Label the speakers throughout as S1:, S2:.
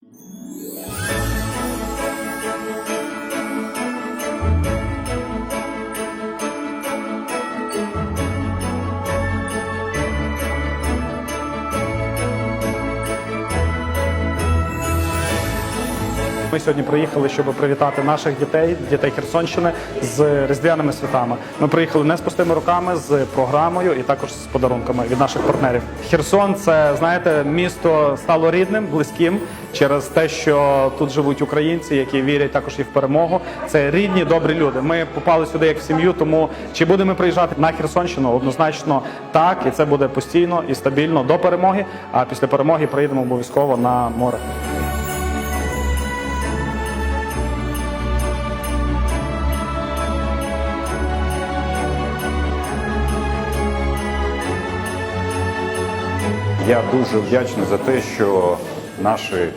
S1: Yeah. Ми сьогодні приїхали, щоб привітати наших дітей, дітей Херсонщини з різдвяними святами. Ми приїхали не з пустими руками, з програмою і також з подарунками від наших партнерів. Херсон це знаєте, місто стало рідним, близьким через те, що тут живуть українці, які вірять також і в перемогу. Це рідні, добрі люди. Ми попали сюди як в сім'ю. Тому чи будемо приїжджати на Херсонщину? Однозначно так, і це буде постійно і стабільно до перемоги. А після перемоги приїдемо обов'язково на море.
S2: Я дуже вдячний за те, що наші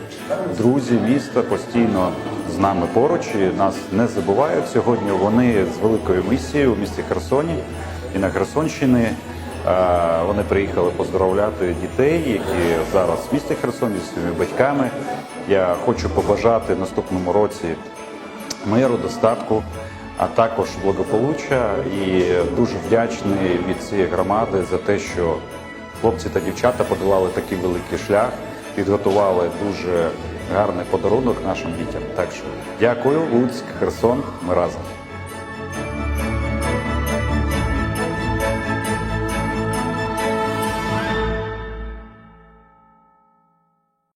S2: друзі міста постійно з нами поруч і нас не забувають. Сьогодні вони з великою місією у місті Херсоні і на Херсонщині. Е, Вони приїхали поздоровляти дітей, які зараз в місті Херсоні зі своїми батьками. Я хочу побажати наступному році миру, достатку, а також благополуччя. І дуже вдячний від цієї громади за те, що хлопці та дівчата подолали такий великий шлях, підготували дуже гарний подарунок нашим дітям. Так що дякую, Луцьк, Херсон. Ми разом.